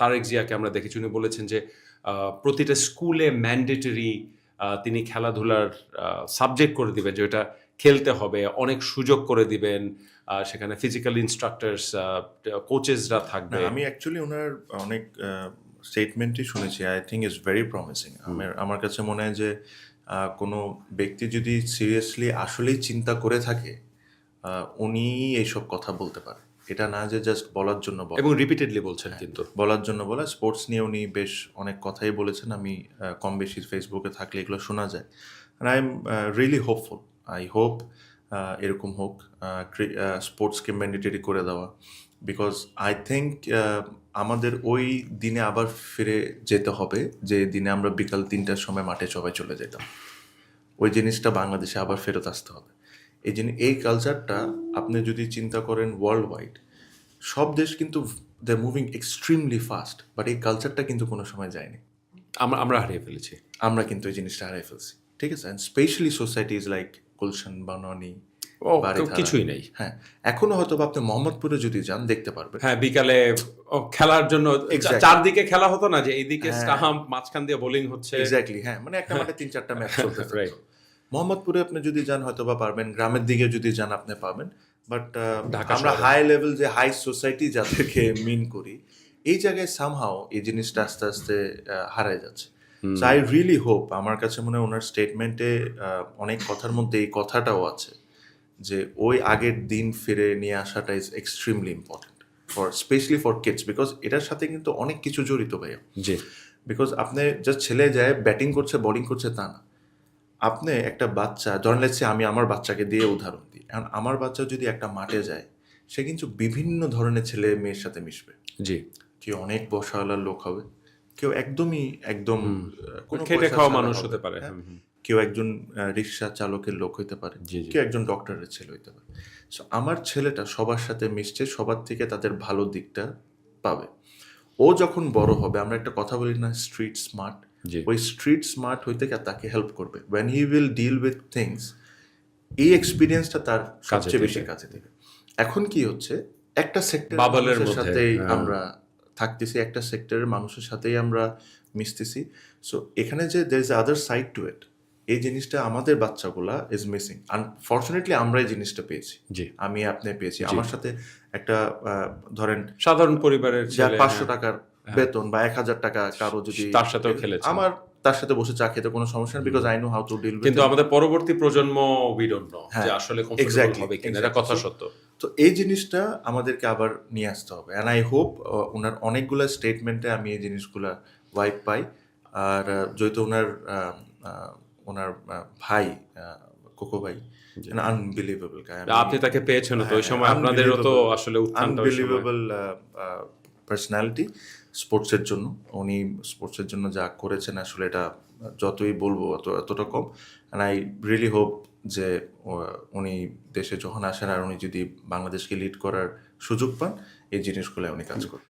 তারেক জিয়াকে আমরা দেখেছি। উনি বলেছেন যে প্রতিটা স্কুলে ম্যান্ডেটরি তিনি খেলাধুলার সাবজেক্ট করে দিবেন যে এটা খেলতে হবে অনেক সুযোগ করে দিবেন সেখানে ফিজিক্যাল ইনস্ট্রাক্টার্স কোচেসরা থাকবে। আমি অ্যাকচুয়ালি ওনার অনেক স্টেটমেন্টই শুনেছি I think is very promising আমার কাছে মনে হয় যে কোনো ব্যক্তি যদি সিরিয়াসলি আসলেই চিন্তা করে থাকে উনি এইসব কথা বলতে পারে। এটা না যে জাস্ট বলার জন্য বলে। এবং রিপিটেডলি বলছেন কিন্তু। বলার জন্য বলা। স্পোর্টস নিয়ে উনি বেশ অনেক কথাই বলেছেন। আমি কম বেশি ফেসবুকে থাকলে এগুলো শোনা যায়। আর I am really hopeful I hope এরকম হোক স্পোর্টসকে ম্যান্ডেটরি করে দেওয়া। বিকজ আই থিঙ্ক আমাদের ওই দিনে আবার ফিরে যেতে হবে। যে দিনে আমরা বিকাল তিনটার সময় মাঠে সবাই চলে যেতাম। ওই জিনিসটা বাংলাদেশে আবার ফেরত আসতে হবে। এই জিনিস এই কালচারটা আপনি যদি চিন্তা করেন ওয়ার্ল্ড ওয়াইড সব দেশ কিন্তু they moving extremely fast but এই কালচারটা কিন্তু কোনো সময় যায়নি। আমরা আমরা হারিয়ে ফেলেছি। আমরা কিন্তু এই জিনিসটা হারাই ফেলছি ঠিক আছে? And specially societies like Gulshan Banani কিছুই নেই। হ্যাঁ এখনও হয়তো আপনি মোহাম্মদপুরে যদি যান দেখতে পারবেন। হ্যাঁ বিকালে খেলার জন্য চারদিকে খেলা হতো না যে এইদিকে হ্যাঁ। মাঝখান দিয়ে বোলিং হচ্ছে। এক্স্যাক্টলি হ্যাঁ মানে একটা মাঠে তিন চারটা ম্যাচ চলতে Right. মোহাম্মদপুরে আপনি যদি যান হয়তো বা পারবেন। গ্রামের দিকে যদি যান আপনি পাবেন। বাট আমরা হাই লেভেল যে হাই সোসাইটি যাদেরকে মিন করি এই জায়গায় সামহাও এই জিনিসটা আস্তে আস্তে হারায় যাচ্ছে। আই রিয়েলি হোপ আমার কাছে মনে হয় ওনার স্টেটমেন্টে অনেক কথার মধ্যে এই কথাটাও আছে যে ওই আগের দিন ফিরে নিয়ে আসাটা is extremely important for specially for kids because এটার সাথে কিন্তু অনেক কিছু জড়িত ভাইয়া। জি। বিকজ আপনি জাস্ট ছেলে যায় ব্যাটিং করছে বোলিং করছে তা না। আপনি একটা বাচ্চা ধরেন লেটসে আমি আমার বাচ্চাকে দিয়ে উদাহরণ দিই এখন আমার বাচ্চা যদি একটা মাঠে যায় সে কিন্তু বিভিন্ন ধরনের ছেলে মেয়ের সাথে মিশবে জি কেউ অনেক বসাওয়ালার লোক হবে কেউ একদমই একদম খেটে খাওয়া মানুষ হতে পারে হ্যাঁ? কেউ একজন রিক্সা চালকের লোক হইতে পারে। কেউ একজন ডক্টরের ছেলে হইতে পারে সো আমার ছেলেটা সবার সাথে মিশছে সবার থেকে তাদের ভালো দিকটা পাবে ও যখন বড় হবে আমরা একটা কথা বলি না স্ট্রিট স্মার্ট। ওই স্ট্রিট স্মার্ট হইতে তাকে হেল্প করবে। When he will deal with things এই এক্সপিরিয়েন্সটা তার সবচেয়ে বেশি। কাছে দেবে। এখন কি হচ্ছে? একটা সেক্টর সাথেই হ্যাঁ। আমরা থাকতেছি একটা সেক্টরের মানুষের সাথেই আমরা মিশতেছি। সো এখানে যে there is other side to it এই জিনিসটা আমাদের বাচ্চাগুলা ইজ মিসিং আনফর্চুনেটলি আমরা এই জিনিসটা পেয়েছি। জি। আমি আপনি পেয়েছি। আমার সাথে একটা ধরেন সাধারণ পরিবারের পাঁচশো হ্যাঁ। টাকার বেতন বা এক হাজার টাকা কারও যদি তার সাথেও খেলেছেন। আমার তার সাথে বসে চা খেতে কোনো সমস্যা নেই because I know how to deal কিন্তু আমাদের পরবর্তী প্রজন্ম উই ডোন্ট নো হ্যাঁ, যে আসলে exactly, হবে কিনা এটা কথা সত্য। তো এই জিনিসটা আমাদেরকে আবার নিয়ে আসতে হবে। অ্যান্ড আই হোপ ওনার অনেকগুলো স্টেটমেন্টে আমি এই জিনিসগুলো ওয়াইপ পাই। আর যেহেতু ওনার আহ, আহ, ওনার ভাই আহ, কোকো ভাই আনবিলিভেবল আপনি তাকে পেয়েছেন তো ওই হ্যাঁ, সময় আপনাদেরও তো আসলে আনবিলিভেবল পার্সোনালিটি স্পোর্টসের জন্য। উনি স্পোর্টসের জন্য যা করেছেন আসলে এটা যতই বলব অত, এতটা কম। অ্যান্ড আই রিয়েলি হোপ যে উনি দেশে যখন আসেন আর উনি যদি বাংলাদেশকে লিড করার সুযোগ পান, এই জিনিসগুলো উনি কাজ করবেন।